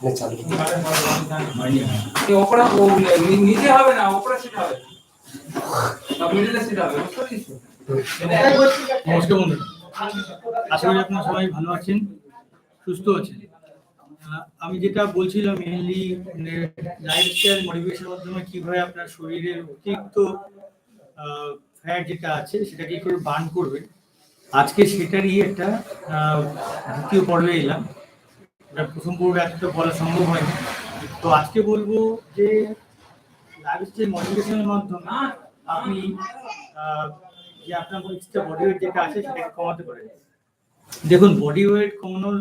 সামনে চালু ওপরে নিচে হবে না ওপরে সিট হবে। না মিডলে সিট হবে নমস্কার বন্ধুরা আশা করি আপনারা সবাই ভালো আছেন সুস্থ আছেন। আমি যেটা বলছিলাম মেনলি লাইফস্টাইল মডিফিকেশনের মাধ্যমে কীভাবে আপনার শরীরের অতিরিক্ত ফ্যাট যেটা আছে সেটা কি করে বার্ন করবে। আজকে সেটারই একটা দ্বিতীয় পর্বে এলাম। এটা প্রথম পর্বে এতটা বলা সম্ভব হয়নি। তো আজকে বলব যে লাইফস্টাইল মডিফিকেশনের মাধ্যমে আপনি যে আপনার এক্সট্রা বডি ওয়েট যেটা আছে সেটাকে কমাতে পারেন। দেখুন বডি ওয়েট কমানোর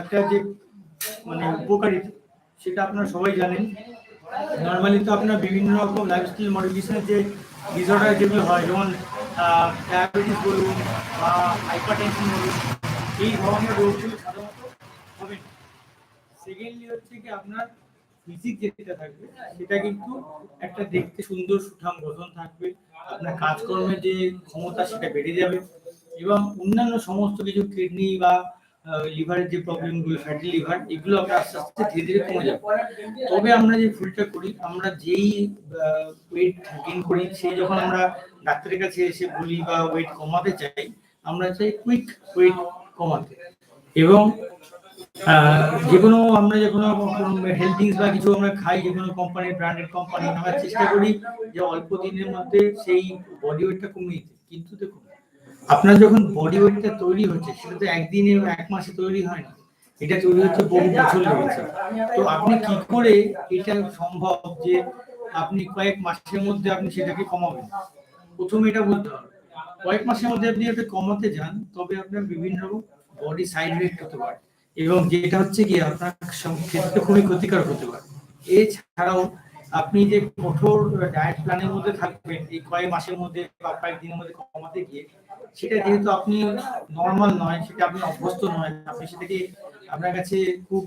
একটা যে মানে উপকারিতা, সেটা আপনারা সবাই জানেন। নর্মালি তো আপনার বিভিন্ন রকম লাইফস্টাইল মডিফিকেশনের যে ডিসঅর্ডার যেগুলো হয়, যেমন ডায়াবেটিস বলুন বা হাইপারটেনশন বলুন, এই ধরনের রোগগুলো সেকেন্ডলি হচ্ছে কি আপনার ফিজিক যেটা থাকবে, সেটা কিন্তু একটা দেখতে সুন্দর সুঠাম গঠন থাকবে, আপনার কাজকর্মের যে ক্ষমতা সেটা বেড়ে যাবে এবং অন্যান্য সমস্ত কিছু কিডনি বা লিভারের যে প্রবলেমগুলো ফ্যাটি লিভার এগুলো আপনার আস্তে আস্তে ধীরে ধীরে কমে যাবে। তবে আমরা যে ফুলটা করি, আমরা যেই ওয়েট গেইন করি, সেই যখন আমরা ডাক্তারের কাছে এসে বলি বা ওয়েট কমাতে চাই, আমরা চাই কুইক ওয়েট কমাতে। এবং যে কোনো আমরা যে কোনো হেলথ ড্রিঙ্কস বা কিছু আমরা খাই, যে কোনো কোম্পানির ব্র্যান্ডেড কোম্পানি আমরা চেষ্টা করি যে অল্প দিনের মধ্যে সেই বডি ওয়েটটা কমিয়ে দিতে। কিন্তু দেখুন, আপনার যখন বডি ওয়েটটা তৈরি হচ্ছে, সেটা তো একদিনে এক মাসে তৈরি হয় না। এটা তৈরি হচ্ছে বহু বছর লেগেছে তো আপনি কি করে এটা সম্ভব যে আপনি কয়েক মাসের মধ্যে আপনি সেটাকে কমাবেন? প্রথমে এটা বলতে হবে, কয়েক মাসের মধ্যে আপনি এটা কমাতে যান, তবে আপনার বিভিন্ন রকম বডি সাইড এফেক্ট হতে পারে। এবং যেটা হচ্ছে কি আপনার ক্ষেত্রে খুবই ক্ষতিকারক হতে পারে। এছাড়াও আপনি যে কঠোর ডায়েট প্ল্যানের মধ্যে থাকবেন এই কয়েক মাসের মধ্যে বা কয়েক দিনের মধ্যে কমাতে গিয়ে সেটা যেহেতু আপনি নর্মাল নয় সেটা আপনি অভ্যস্ত নয় আপনি সেটাকে আপনার কাছে খুব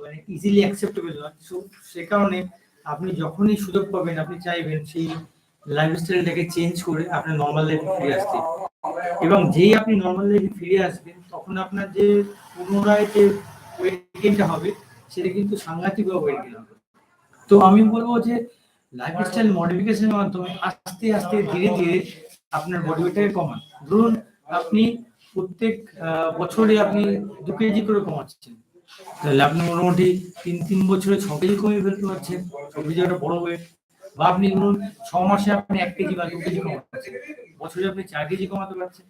মানে ইজিলি অ্যাকসেপ্টেবল নয়। So, সে কারণে আপনি যখনই সুযোগ পাবেন আপনি চাইবেন সেই লাইফস্টাইলটাকে চেঞ্জ করে আপনার নর্মাল লাইফে ফিরে আসতে। এবং যেই আপনি নর্মাল লাইফে ফিরে আসবেন তখন আপনার যে পুনরায় যে ওয়েট গেইনটা হবে, সেটা কিন্তু সাংঘাতিক ওয়েট গেইন হবে। তো আমি বলব যে লাইফস্টাইল মডিফিকেশনের মাধ্যমে আস্তে আস্তে ধীরে ধীরে আপনার বডি ওয়েটটাকে কমান। ধরুন, আপনি প্রত্যেক বছরে আপনি দু কেজি করে কমাচ্ছেন। তাহলে আপনি মোটামুটি তিন তিন বছরে ছ কেজি কমিয়ে ফেলতে পারছেন। ছ কেজি একটা বড় ওয়েট বা আপনি ধরুন, ছ মাসে আপনি এক কেজি বা দু কেজি কমাচ্ছেন। বছরে আপনি চার কেজি কমাতে পারছেন।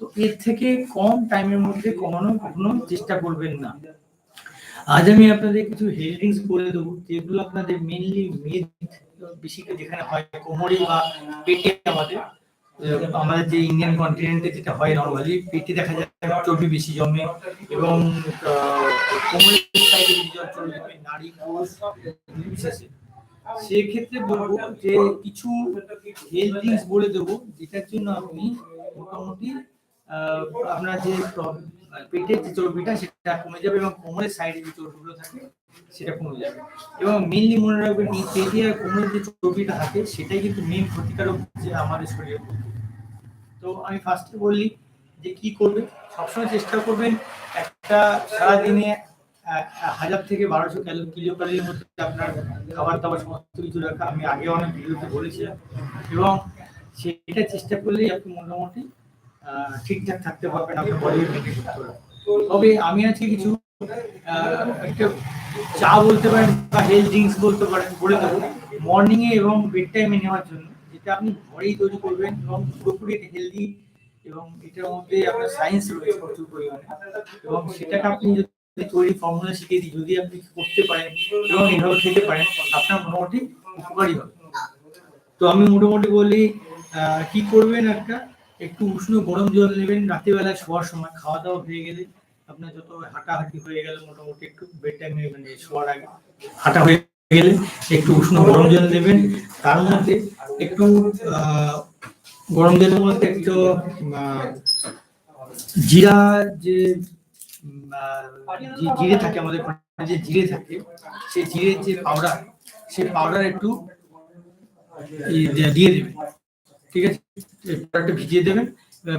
তো এর থেকে কম টাইমের মধ্যে কমানোর কখনো চেষ্টা করবেন না। আজ আমি আপনাদের কিছু হেল্ডিংস করে দেবো, যেগুলো আপনাদের মেনলি মেদ বেশি যেখানে হয় কোমরে বা পেটে আমাদের। আমাদের যে ইন্ডিয়ান কন্টিনেন্টে যেটা হয় নর্মালি পেটে দেখা যায় চর্বি বেশি জমে এবং সাইডে নারী সেক্ষেত্রে বলব যে কিছু ড্রিঙ্কস বলে দেবো, যেটার জন্য আপনি মোটামুটি আপনার যে পেটের যে চর্বিটা সেটা কমে যাবে এবং কোমরের সাইডে যে চর্বিগুলো থাকে সেটা কমে যাবে। এবং মেনলি মনে রাখবেন এই পেটে আর কোমরের যে চর্বিটা থাকে সেটাই কিন্তু মেন ক্ষতিকারক যে আমাদের শরীরে তো আমি ফার্স্টে বললি যে কি করবে? সবসময় চেষ্টা করবেন একটা সারাদিনে হাজার থেকে বারোশো কিলো ক্যালোরির মধ্যে আপনার খাবার দাবার সমস্ত কিছু রাখা। আমি আগে অনেক ভিডিওতে বলেছিলাম। এবং সেটা চেষ্টা করলেই আপনি মোটামুটি ঠিকঠাক থাকতে আপনার বডি মেনটেন তবে আমি আজকে কিছু একটা চা বলতে পারেন বা হেলথ ড্রিঙ্কস বলতে পারেন, বলে দেবো। মর্নিং এ এবং বেড টাইমে নেওয়ার জন্য, যেটা আপনি ঘরেই তৈরি করবেন এবং পুরোপুরি হেলদি এবং এটার মধ্যে আপনার সায়েন্স রয়েছে প্রচুর পরিমাণে। এবং সেটাকে আপনি যদি তৈরি ফর্মুলা শিখিয়ে দিই, যদি আপনি করতে পারেন এবং এভাবে খেতে পারেন, আপনার মোটামুটি উপকারী হবে। তো আমি মোটামুটি বলি কি করবেন একটা একটু উষ্ণ গরম জল নেবেন, রাত্রিবেলা শোয়ার সময়। খাওয়া দাওয়া হয়ে গেলে আপনার যত হাঁটাহাঁটি হয়ে গেলে মোটামুটি একটু বেড টাইমে মানে শোয়ার আগে হাঁটা হয়ে গেলে একটু উষ্ণ গরম জল নেবেন। তার মধ্যে একটু গরম জলের মধ্যে একটু জিরা যে জিরে থাকে, আমাদের যে জিরে থাকে, সেই জিরের যে পাউডার সেই পাউডার একটু দিয়ে দেবেন। ঠিক আছে? পাউডারটা ভিজিয়ে দেবেন।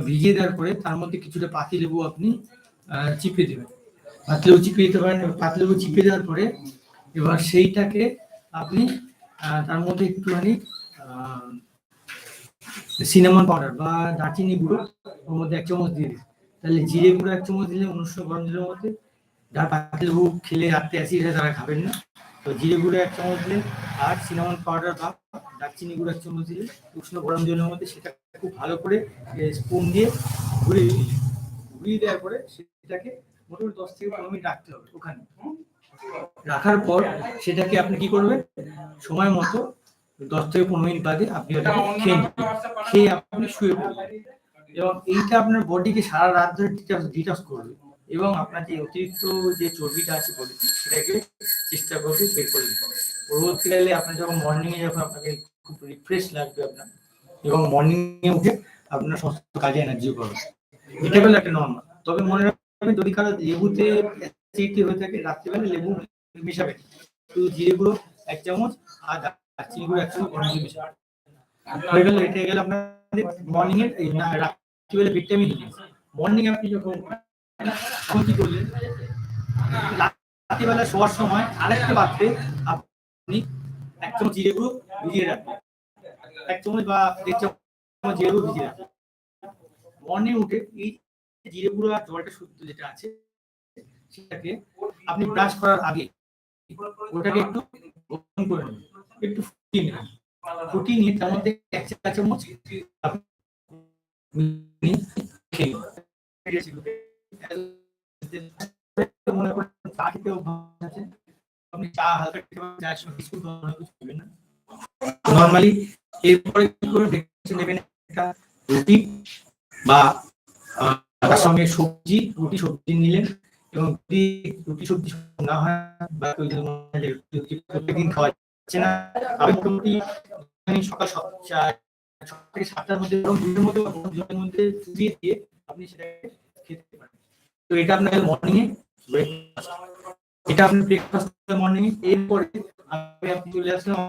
ভিজিয়ে দেওয়ার পরে তার মধ্যে কিছুটা পাতি লেবু আপনি চিপে দেবেন। পাতি লেবু চিপে দিতে পারেন পাতি লেবু চিপে দেওয়ার পরে এবার সেইটাকে আপনি তার মধ্যে একটুখানি সিনেমন পাউডার বা দারচিনি গুঁড়ো, ওর মধ্যে এক চামচ দিয়ে দিন। তাহলে জিরে গুঁড়ো এক চামচ দিলে উনিশশো গরম জলের মধ্যে যারা পাতলেবু খেলে রাত্রে অ্যাসিড হয় তারা খাবেন না। তো জিরে গুঁড়ো এক চামচ দিলেন, আর সিনেমন পাউডার বা দারচিনি গুঁড়ো এক চামচ দিলে, উষ্ণ গরম জলের মধ্যে সেটা খুব ভালো করে স্পুন দিয়ে ঘুরিয়ে দিন ঘুরিয়ে দেওয়ার পরে সেটাকে মোটামুটি দশ থেকে পনেরো মিনিট রাখতে হবে ওখানে। রাখার পর সেটাকে আপনি কি করবেন? সময় মতো দশ থেকে পনেরো মিনিট বাদে আপনি ওটাকে খেয়ে খেয়ে আপনি শুয়ে পড়বেন। এবং এইটা আপনার বডিকে সারা রাত ধরে ডিটক্স করবে। এবং আপনার যে অতিরিক্ত যে চর্বিটা আছে বডিতে, সেটাকে চেষ্টা করবে বের করে দিতে পরবর্তীকালে আপনার যখন মর্নিং এ যখন আপনাকে খুব রিফ্রেশ লাগবে আপনার, এবং মর্নিং এ উঠে আপনার সমস্ত কাজে এনার্জি পাবে। এটা হলো একটা নর্মাল তবে মনে রাখবেন, যদি কারও লেবুতে অ্যাসিডিটি হয়ে থাকে, রাত্রিবেলা লেবু মেশাবেন শুধু জিরে গুঁড়ো এক চামচ, আর দারচিনি গুঁড়ো এক চামচ, গরম মেশাবেন হয়ে গেল, এটা গেল আপনার মর্নিং এর রাত্রিবেলা ভিটামিন মর্নিং আপনি যখন কি করলেন? রাত্রিবেলা শোয়ার সময় আরেকটা পাত্রে আপনি এক চামচ জিরে গুঁড়ো ভিজিয়ে রাখবেন। এক চামচ বা দেড় চামচ জিরে গুঁড়ো ভিজিয়ে রাখবেন। মর্নিং উঠে এই জিরে গুঁড়ো আর জলটা শুদ্ধ যেটা আছে সেটাকে আপনি ব্রাশ করার আগে ওটাকে একটু গরম করে নেবেন একটু ফুটিয়ে নেবেন। ফুটিয়ে নিয়ে তার মধ্যে এক চা চামচ। মনে করেন চা খেতে অভ্যাস আছে, আপনি চা হালকা খেতে কিছু করে নেবেন একটা রুটি বা তার সঙ্গে সবজি, রুটি, সবজি নিলেন এবং যদি রুটি, সবজি না হয় বা প্রত্যেকদিন খাওয়া যাচ্ছে না, আমি মোটামুটি সকাল থেকে সাতটার মধ্যে দুধের মধ্যে বা মধ্যে চুবিয়ে দিয়ে আপনি সেটাকে খেতে পারেন তো এটা আপনার মর্নিং এ। এটা আপনি ব্রেকফাস্ট মর্নিং এরপরে আমি আপনি চলে আসলাম